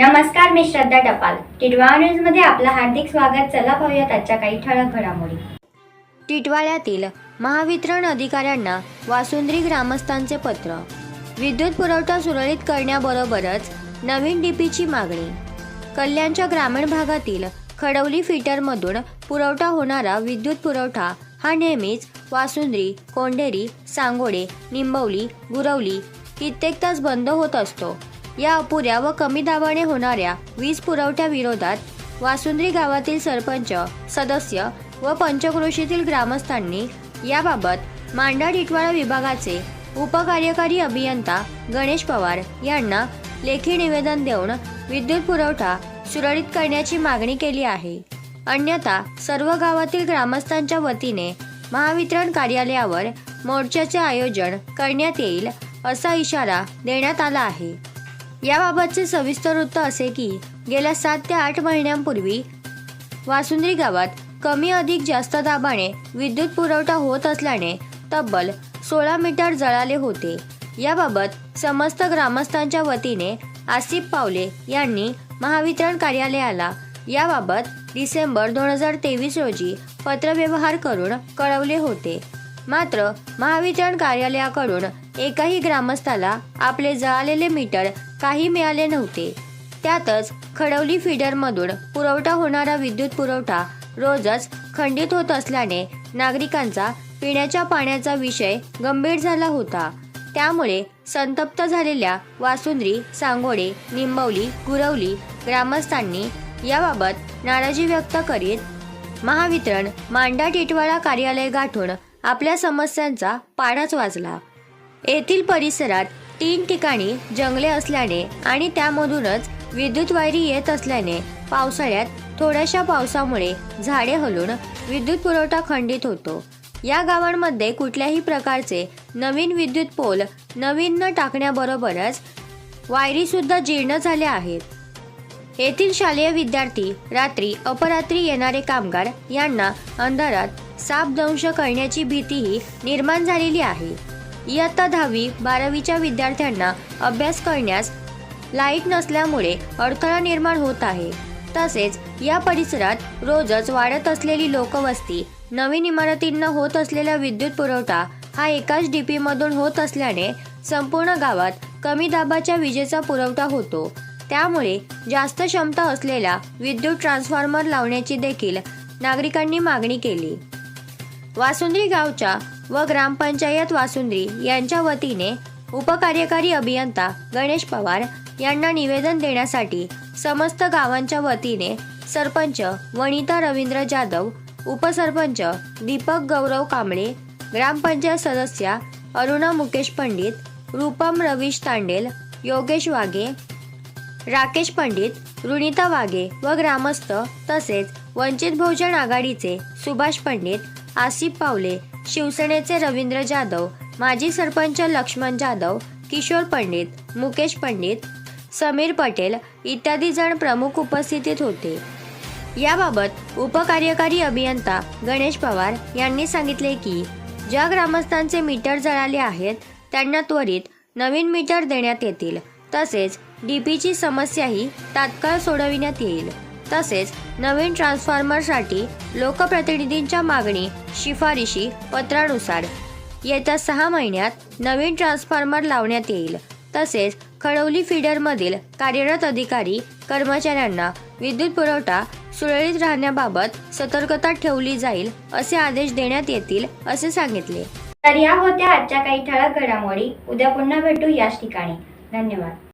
नमस्कार मी श्रद्धा टपाल. टिडवा न्यूजमध्ये आपलं हार्दिक स्वागत. चला पाहूयात आजच्या काही ठळक घडामोडी. टिटवाळ्यातील महावितरण अधिकाऱ्यांना वासुंद्री ग्रामस्थांचे पत्र. विद्युत पुरवठा सुरळीत करण्याबरोबरच नवीन डीपीची मागणी. कल्याणच्या ग्रामीण भागातील खडवली फिटरमधून पुरवठा होणारा विद्युत पुरवठा हा नेहमीच वासुंद्री कोंढेरी सांगोडे निंबवली गुरवली कित्येक तास बंद होत असतो. या अपुऱ्या व कमी दाबाने होणाऱ्या वीज पुरवठ्याविरोधात वासुंद्री गावातील सरपंच सदस्य व पंचक्रोशीतील ग्रामस्थांनी याबाबत मांडा टिटवाळा विभागाचे उपकार्यकारी अभियंता गणेश पवार यांना लेखी निवेदन देऊन विद्युत पुरवठा सुरळीत करण्याची मागणी केली आहे. अन्यथा सर्व गावातील ग्रामस्थांच्या वतीने महावितरण कार्यालयावर मोर्चाचे आयोजन करण्यात येईल असा इशारा देण्यात आला आहे. याबाबतचे सविस्तर वृत्त असे की गेल्या सात ते आठ महिन्यांपूर्वी वासुंद्री गावात कमी अधिक जास्त दाबाने विद्युत पुरवठा होत असल्याने तब्बल सोळा मीटर जळाले होते. याबाबत समस्त ग्रामस्थांच्या वतीने आसिफ पावले यांनी महावितरण कार्यालयाला याबाबत डिसेंबर दोन हजार तेवीस रोजी पत्रव्यवहार करून कळवले होते. मात्र महावितरण कार्यालयाकडून एकाही ग्रामस्थाला आपले जळालेले मीटर काही मिळाले नव्हते. त्यातच खडवली फिडरमधून पुरवठा होणारा विद्युत पुरवठा रोजच खंडित होत असल्याने नागरिकांचा पिण्याच्या पाण्याचा विषय गंभीर झाला होता. त्यामुळे संतप्त झालेल्या वासुंद्री सांगोडे निंबवली गुरवली ग्रामस्थांनी याबाबत नाराजी व्यक्त करीत महावितरण मांडा टिटवाळा कार्यालय गाठून आपल्या समस्यांचा पाढाच वाजला येथील परिसरात तीन ठिकाणी जंगले असल्याने आणि त्यामधूनच विद्युत वायरी येत असल्याने पावसाळ्यात थोड्याशा पावसामुळे झाडे हलून विद्युत पुरवठा खंडित होतो. या गावांमध्ये कुठल्याही प्रकारचे नवीन विद्युत पोल नवीन न टाकण्याबरोबरच वायरीसुद्धा जीर्ण झाल्या आहेत. येथील शालेय विद्यार्थी रात्री अपरात्री येणारे कामगार यांना अंधारात साप दंश करण्याची भीतीही निर्माण झालेली आहे. इयत्ता दहावी बारावीच्या विद्यार्थ्यांना अभ्यास करण्यास लाइट नसल्यामुळे अडथळा निर्माण होत आहे. तसेच या परिसरात रोजच वाढत असलेली लोकवस्ती नवीन इमारतींना होत असलेला विद्युत पुरवठा हा एकाच डीपीमधून होत असल्याने संपूर्ण गावात कमी दाबाच्या विजेचा पुरवठा होतो. त्यामुळे जास्त क्षमता असलेला विद्युत ट्रान्सफॉर्मर लावण्याची देखील नागरिकांनी मागणी केली. वासुंद्री गावच्या व ग्रामपंचायत वासुंद्री यांच्या वतीने उपकार्यकारी अभियंता गणेश पवार यांना निवेदन देण्यासाठी समस्त गावांच्या वतीने सरपंच वनिता रवींद्र जाधव उपसरपंच दीपक गौरव कांबळे ग्रामपंचायत सदस्या अरुणा मुकेश पंडित रूपम रवीश तांडेल योगेश वाघे राकेश पंडित रुणिता वाघे व ग्रामस्थ तसेच वंचित बहुजन आघाडीचे सुभाष पंडित आसिफ पावले शिवसेनेचे रवींद्र जाधव माजी सरपंच लक्ष्मण जाधव किशोर पंडित मुकेश पंडित समीर पटेल इत्यादी जण प्रमुख उपस्थितीत होते. याबाबत उपकार्यकारी अभियंता गणेश पवार यांनी सांगितले की ज्या ग्रामस्थांचे मीटर जळाले आहेत त्यांना त्वरित नवीन मीटर देण्यात येतील. तसेच डी पीची समस्याही तात्काळ सोडविण्यात येईल. तसेच नवीन ट्रान्सफॉर्मरसाठी लोकप्रतिनिधींच्या मागणी शिफारशी पत्रानुसार. येत्या सहा महिन्यात नवीन ट्रान्सफॉर्मर लावण्यात येईल. तसेच खडवली फिडरमधील कार्यरत अधिकारी कर्मचाऱ्यांना विद्युत पुरवठा सुरळीत राहण्याबाबत सतर्कता ठेवली जाईल असे आदेश देण्यात येतील असे सांगितले. तर या होत्या आजच्या काही ठळक घडामोडी. उद्या पुन्हा भेटू याच ठिकाणी. धन्यवाद.